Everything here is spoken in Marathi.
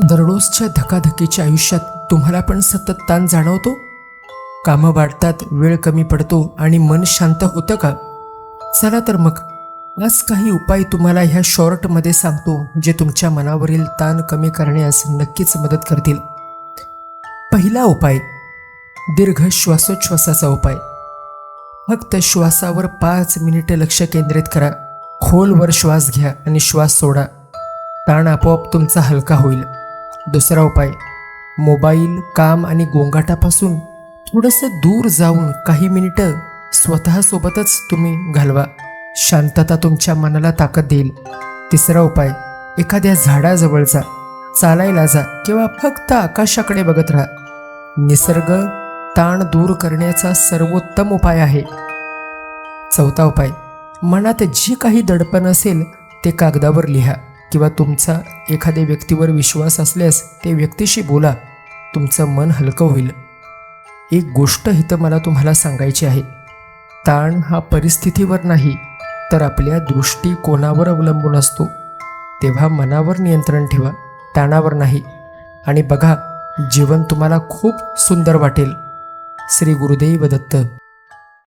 दररोजच्या धकाधकीच्या आयुष्यात तुम्हाला पण सतत ताण जाणवतो? कामं वाढतात वेळ कमी पडतो आणि मन शांत होतं का? चला तर मग. आज काही उपाय तुम्हाला ह्या शॉर्टमध्ये सांगतो जे तुमच्या मनावरील ताण कमी करण्यास नक्कीच मदत करतील. पहिला उपाय दीर्घ श्वासोच्छ्वासाचा उपाय. फक्त श्वासावर पाच मिनिटे लक्ष केंद्रित करा. खोलवर श्वास घ्या आणि श्वास सोडा. ताण आपोआप तुमचा हलका होईल. दुसरा उपाय मोबाईल काम आणि गोंगाटापासून थोडंसं दूर जाऊन काही मिनिटं स्वतःसोबतच तुम्ही घालवा. शांतता तुमच्या मनाला ताकद देईल. तिसरा उपाय एखाद्या झाडाजवळ जा. चालायला जा किंवा फक्त आकाशाकडे बघत राहा. निसर्ग ताण दूर करण्याचा सर्वोत्तम उपाय आहे. चौथा उपाय मनात जी काही दडपण असेल ते कागदावर लिहा. किंवा तुमचा एखाद्या व्यक्तीवर विश्वास असल्यास ते व्यक्तीशी बोला. तुमचं मन हलकं होईल. एक गोष्ट इथं मला तुम्हाला सांगायची आहे. ताण हा परिस्थितीवर नाही तर आपल्या दृष्टिकोनावर अवलंबून असतो? तेव्हा मनावर नियंत्रण ठेवा. ताणावर नाही. आणि बघा जीवन तुम्हाला खूप सुंदर वाटेल. श्री गुरुदेव दत्त.